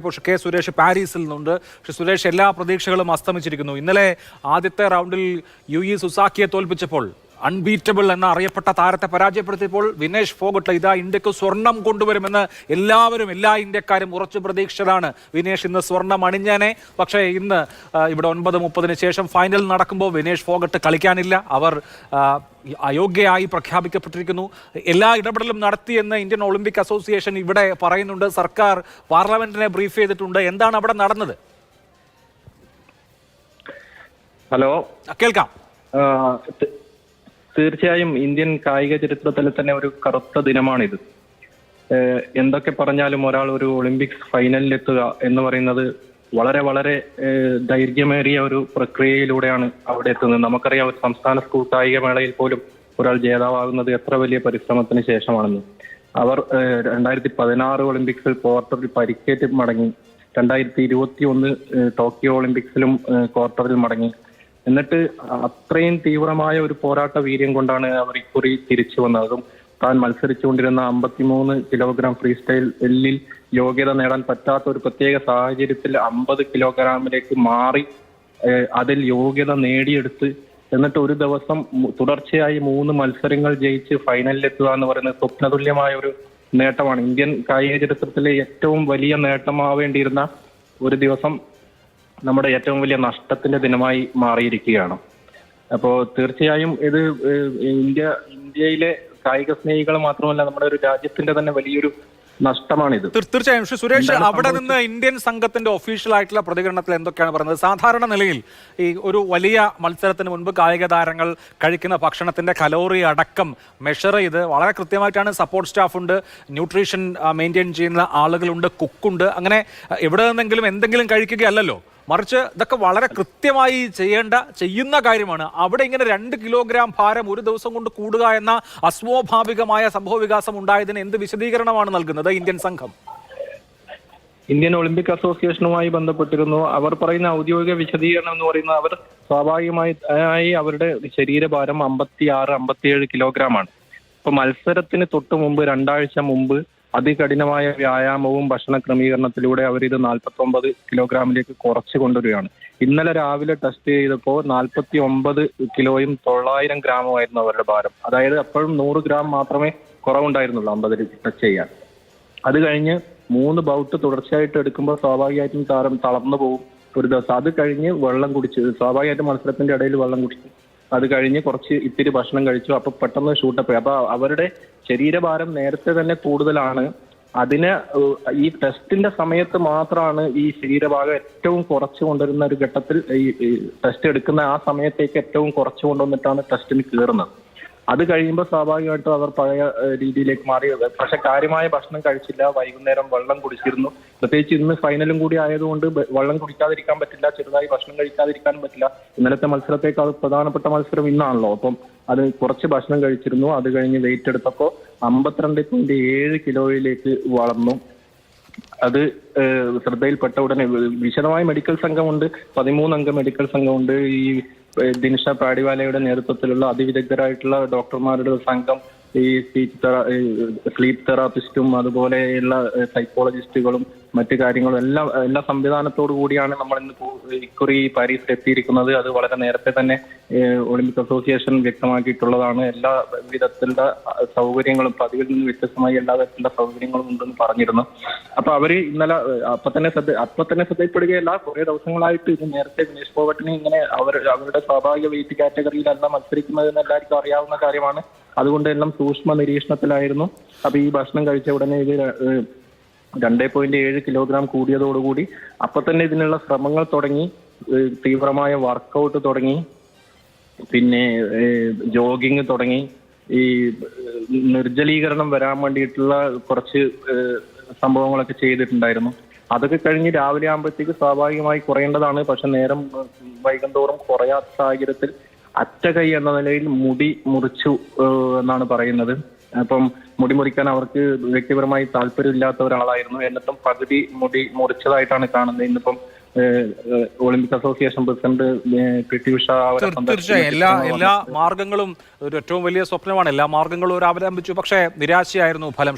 ഇപ്പോൾ കെ സുരേഷ് പാരീസിൽ നിന്നുണ്ട്. പക്ഷേ സുരേഷ് എല്ലാ പ്രതീക്ഷകളും അസ്തമിച്ചിരിക്കുന്നു. ഇന്നലെ ആദ്യത്തെ റൗണ്ടിൽ യു ഇ സുസാക്കിയെ തോൽപ്പിച്ചപ്പോൾ അൺബീറ്റബിൾ എന്ന അറിയപ്പെട്ട താരത്തെ പരാജയപ്പെടുത്തിയപ്പോൾ വിനേഷ് ഫോഗട്ട് ഇതാ ഇന്ത്യയ്ക്ക് സ്വർണം കൊണ്ടുവരുമെന്ന് എല്ലാവരും എല്ലാ ഇന്ത്യക്കാരും ഉറച്ചു പ്രതീക്ഷിച്ചതാണ് വിനേഷ് ഇന്ന് സ്വർണം അണിഞ്ഞേനെ. പക്ഷേ ഇന്ന് ഇവിടെ ഒൻപത് മുപ്പതിന് ശേഷം ഫൈനൽ നടക്കുമ്പോൾ വിനേഷ് ഫോഗട്ട് കളിക്കാനില്ല. അവർ അയോഗ്യയായി പ്രഖ്യാപിക്കപ്പെട്ടിരിക്കുന്നു. എല്ലാ ഇടപെടലും നടത്തിയെന്ന് ഇന്ത്യൻ ഒളിമ്പിക് അസോസിയേഷൻ ഇവിടെ പറയുന്നുണ്ട്. സർക്കാർ പാർലമെന്റിനെ ബ്രീഫ് ചെയ്തിട്ടുണ്ട്. എന്താണ് അവിടെ നടന്നത്? ഹലോ. കേൾക്കാം. തീർച്ചയായും ഇന്ത്യൻ കായിക ചരിത്രത്തിൽ തന്നെ ഒരു കറുത്ത ദിനമാണിത്. എന്തൊക്കെ പറഞ്ഞാലും ഒരാൾ ഒരു ഒളിമ്പിക്സ് ഫൈനലിൽ എത്തുക എന്ന് പറയുന്നത് വളരെ വളരെ ദൈർഘ്യമേറിയ ഒരു പ്രക്രിയയിലൂടെയാണ് അവിടെ എത്തുന്നത്. നമുക്കറിയാം ഒരു സംസ്ഥാന സ്കൂൾ കായിക മേളയിൽ പോലും ഒരാൾ ജേതാവാകുന്നത് എത്ര വലിയ പരിശ്രമത്തിന് ശേഷമാണെന്ന്. അവർ രണ്ടായിരത്തി പതിനാറ് ഒളിമ്പിക്സിൽ ക്വാർട്ടറിൽ പരിക്കേറ്റ് മടങ്ങി. രണ്ടായിരത്തി ഇരുപത്തി ഒന്ന് ടോക്കിയോ ഒളിമ്പിക്സിലും ക്വാർട്ടറിൽ മടങ്ങി. എന്നിട്ട് അത്രയും തീവ്രമായ ഒരു പോരാട്ട വീര്യം കൊണ്ടാണ് അവർ ഇക്കുറി തിരിച്ചു വന്നത്. താൻ മത്സരിച്ചുകൊണ്ടിരുന്ന അമ്പത്തിമൂന്ന് കിലോഗ്രാം ഫ്രീ സ്റ്റൈൽ എല്ലിൽ യോഗ്യത നേടാൻ പറ്റാത്ത ഒരു പ്രത്യേക സാഹചര്യത്തിൽ അമ്പത് കിലോഗ്രാമിലേക്ക് മാറി അതിൽ യോഗ്യത നേടിയെടുത്ത് എന്നിട്ട് ഒരു ദിവസം തുടർച്ചയായി മൂന്ന് മത്സരങ്ങൾ ജയിച്ച് ഫൈനലിൽ എത്തുക എന്ന് പറയുന്നത് സ്വപ്നതുല്യമായ ഒരു നേട്ടമാണ്. ഇന്ത്യൻ കായിക ചരിത്രത്തിലെ ഏറ്റവും വലിയ നേട്ടമാവേണ്ടിയിരുന്ന ഒരു ദിവസം നമ്മുടെ ഏറ്റവും വലിയ നഷ്ടത്തിന്റെ ദിനമായി മാറിയിരിക്കുകയാണ്. അപ്പോൾ തീർച്ചയായും ഇത് ഇന്ത്യ ഇന്ത്യയിലെ കായിക സ്നേഹികൾ മാത്രമല്ല നമ്മുടെ ഒരു രാജ്യത്തിന്റെ തന്നെ വലിയൊരു നഷ്ടമാണിത്. തീർ- തീർച്ചയായും. പക്ഷേ സുരേഷ് അവിടെ നിന്ന് ഇന്ത്യൻ സംഘത്തിന്റെ ഒഫീഷ്യൽ ആയിട്ടുള്ള പ്രതികരണത്തിൽ എന്തൊക്കെയാണ് പറയുന്നത് സാധാരണ നിലയിൽ ഈ ഒരു വലിയ മത്സരത്തിന് മുൻപ് കായിക താരങ്ങൾ കഴിക്കുന്ന ഭക്ഷണത്തിന്റെ കലോറി അടക്കം മെഷർ ചെയ്ത് വളരെ കൃത്യമായിട്ടാണ് സപ്പോർട്ട് സ്റ്റാഫ് ഉണ്ട് ന്യൂട്രീഷൻ മെയിന്റെയിൻ ചെയ്യുന്ന ആളുകളുണ്ട് കുക്കുണ്ട് അങ്ങനെ എവിടെ നിന്നെങ്കിലും എന്തെങ്കിലും കഴിക്കുകയല്ലല്ലോ? മറിച്ച് ഇതൊക്കെ വളരെ കൃത്യമായി ചെയ്യേണ്ട ചെയ്യുന്ന കാര്യമാണ്. അവിടെ ഇങ്ങനെ രണ്ട് കിലോഗ്രാം ഭാരം ഒരു ദിവസം കൊണ്ട് കൂടുക എന്ന അസ്വാഭാവികമായ സംഭവ വികാസം ഉണ്ടായതിന് എന്ത് വിശദീകരണമാണ് നൽകുന്നത് ഇന്ത്യൻ സംഘം? ഇന്ത്യൻ ഒളിമ്പിക് അസോസിയേഷനുമായി ബന്ധപ്പെട്ടിരുന്നു. അവർ പറയുന്ന ഔദ്യോഗിക വിശദീകരണം എന്ന് പറയുന്നത് അവർ സ്വാഭാവികമായി അവരുടെ ശരീരഭാരം അമ്പത്തി ആറ് അമ്പത്തിയേഴ് കിലോഗ്രാം ആണ് ഇപ്പൊ മത്സരത്തിന് തൊട്ട് മുമ്പ് രണ്ടാഴ്ച മുമ്പ് അതികഠിനമായ വ്യായാമവും ഭക്ഷണ ക്രമീകരണത്തിലൂടെ അവർ ഇത് നാൽപ്പത്തി ഒമ്പത് കിലോഗ്രാമിലേക്ക് കുറച്ച് കൊണ്ടുവരികയാണ്. ഇന്നലെ രാവിലെ ടെസ്റ്റ് ചെയ്തപ്പോൾ നാൽപ്പത്തി ഒമ്പത് കിലോയും തൊള്ളായിരം ഗ്രാമുമായിരുന്നു അവരുടെ ഭാരം. അതായത് അപ്പോഴും നൂറ് ഗ്രാം മാത്രമേ കുറവുണ്ടായിരുന്നുള്ളൂ അമ്പതിൽ ടച്ച് ചെയ്യാൻ. അത് കഴിഞ്ഞ് മൂന്ന് ബൗട്ട് തുടർച്ചയായിട്ട് എടുക്കുമ്പോൾ സ്വാഭാവികമായിട്ടും താരം തളർന്നു പോകും ഒരു ദിവസം. അത് കഴിഞ്ഞ് വെള്ളം കുടിച്ച് സ്വാഭാവികമായിട്ടും മത്സരത്തിന്റെ ഇടയിൽ വെള്ളം കുടിച്ചു അത് കഴിഞ്ഞ് കുറച്ച് ഇത്തിരി ഭക്ഷണം കഴിച്ചു. അപ്പൊ പെട്ടെന്ന് ഷൂട്ടപ്പ് അപ്പൊ അവരുടെ ശരീരഭാരം നേരത്തെ തന്നെ കൂടുതലാണ്. അതിന് ഈ ടെസ്റ്റിന്റെ സമയത്ത് മാത്രമാണ് ഈ ശരീരഭാഗം ഏറ്റവും കുറച്ച് കൊണ്ടുവരുന്ന ഒരു ഘട്ടത്തിൽ ഈ ഈ ടെസ്റ്റ് എടുക്കുന്ന ആ സമയത്തേക്ക് ഏറ്റവും കുറച്ച് കൊണ്ടുവന്നിട്ടാണ് ടെസ്റ്റിന് കയറുന്നത് അത് കഴിയുമ്പോൾ സ്വാഭാവികമായിട്ടും അവർ പഴയ രീതിയിലേക്ക് മാറി പക്ഷെ കാര്യമായ ഭക്ഷണം കഴിച്ചില്ല. വൈകുന്നേരം വെള്ളം കുടിച്ചിരുന്നു. പ്രത്യേകിച്ച് ഇന്ന് ഫൈനലും കൂടി ആയതുകൊണ്ട് വെള്ളം കുടിക്കാതിരിക്കാൻ പറ്റില്ല. ചെറുതായി ഭക്ഷണം കഴിക്കാതിരിക്കാനും പറ്റില്ല. ഇന്നലത്തെ മത്സരത്തേക്കാൾ പ്രധാനപ്പെട്ട മത്സരം ഇന്നാണല്ലോ. അപ്പം അത് കുറച്ച് ഭക്ഷണം കഴിച്ചിരുന്നു. അത് കഴിഞ്ഞ് വെയിറ്റ് എടുത്തപ്പോൾ അമ്പത്തിരണ്ട് പോയിന്റ് ഏഴ് കിലോയിലേക്ക് വളർന്നു. അത് ശ്രദ്ധയിൽപ്പെട്ട ഉടനെ വിശദമായ മെഡിക്കൽ സംഘമുണ്ട്. പതിമൂന്നംഗ മെഡിക്കൽ സംഘമുണ്ട്. ഈ ദിൻഷ പാടിവാലയുടെ നേതൃത്വത്തിലുള്ള അതിവിദഗ്ധരായിട്ടുള്ള ഡോക്ടർമാരുടെ സംഘം ഈ സ്പീച്ച് സ്ലീപ്പ് തെറാപ്പിസ്റ്റും അതുപോലെയുള്ള സൈക്കോളജിസ്റ്റുകളും മറ്റു കാര്യങ്ങളും എല്ലാ എല്ലാ സംവിധാനത്തോടു കൂടിയാണ് നമ്മൾ ഇന്ന് ഇക്കുറി പാരീസിൽ എത്തിയിരിക്കുന്നത്. അത് വളരെ നേരത്തെ തന്നെ ഒളിമ്പിക് അസോസിയേഷൻ വ്യക്തമാക്കിയിട്ടുള്ളതാണ്. എല്ലാ വിധത്തിലുള്ള സൗകര്യങ്ങളും പതിവിൽ നിന്ന് വ്യത്യസ്തമായി എല്ലാ തരത്തിലുള്ള സൗകര്യങ്ങളും ഉണ്ടെന്ന് പറഞ്ഞിരുന്നു. അപ്പൊ അവർ ഇന്നലെ അപ്പൊ തന്നെ ശ്രദ്ധ അപ്പൊ തന്നെ ശ്രദ്ധയിൽപ്പെടുകയല്ല. കുറെ ദിവസങ്ങളായിട്ട് ഇത് നേരത്തെ വിനേഷ് ഫോഗട്ടിനെ ഇങ്ങനെ അവർ അവരുടെ സ്വാഭാവിക വെയിറ്റ് കാറ്റഗറിയിലല്ല മത്സരിക്കുന്നതെന്ന് എല്ലാവർക്കും അറിയാവുന്ന കാര്യമാണ്. അതുകൊണ്ട് എല്ലാം സൂക്ഷ്മ നിരീക്ഷണത്തിലായിരുന്നു. അപ്പൊ ഈ ഭക്ഷണം കഴിച്ച ഉടനെ ഇത് രണ്ടേ പോയിന്റ് ഏഴ് കിലോഗ്രാം കൂടിയതോടുകൂടി അപ്പൊ തന്നെ ഇതിനുള്ള ശ്രമങ്ങൾ തുടങ്ങി. തീവ്രമായ വർക്കൗട്ട് തുടങ്ങി. പിന്നെ ജോഗിങ് തുടങ്ങി. ഈ നിർജലീകരണം വരാൻ വേണ്ടിയിട്ടുള്ള കുറച്ച് സംഭവങ്ങളൊക്കെ ചെയ്തിട്ടുണ്ടായിരുന്നു. അതൊക്കെ കഴിഞ്ഞ് രാവിലെ ആകുമ്പോഴത്തേക്ക് സ്വാഭാവികമായി കുറയേണ്ടതാണ്. പക്ഷെ നേരം വൈകുന്തോറും കുറയാത്ത സാഹചര്യത്തിൽ അറ്റ കൈ എന്ന നിലയിൽ മുടി മുറിച്ചു എന്നാണ് പറയുന്നത്. അപ്പം മുടി മുറിക്കാൻ അവർക്ക് വ്യക്തിപരമായി താല്പര്യമില്ലാത്ത ഒരാളായിരുന്നു എന്നിട്ടും പകുതി മുടി മുറിച്ചതായിട്ടാണ് കാണുന്നത്. ഇന്നിപ്പം Olympic association president P. T. Usha തീർച്ചയായും. എല്ലാ എല്ലാ മാർഗങ്ങളും ഒരു ഏറ്റവും വലിയ സ്വപ്നമാണ്. എല്ലാ മാർഗങ്ങളും ഒരു ആരംഭിച്ചു പക്ഷേ നിരാശയായിരുന്നു ഫലം.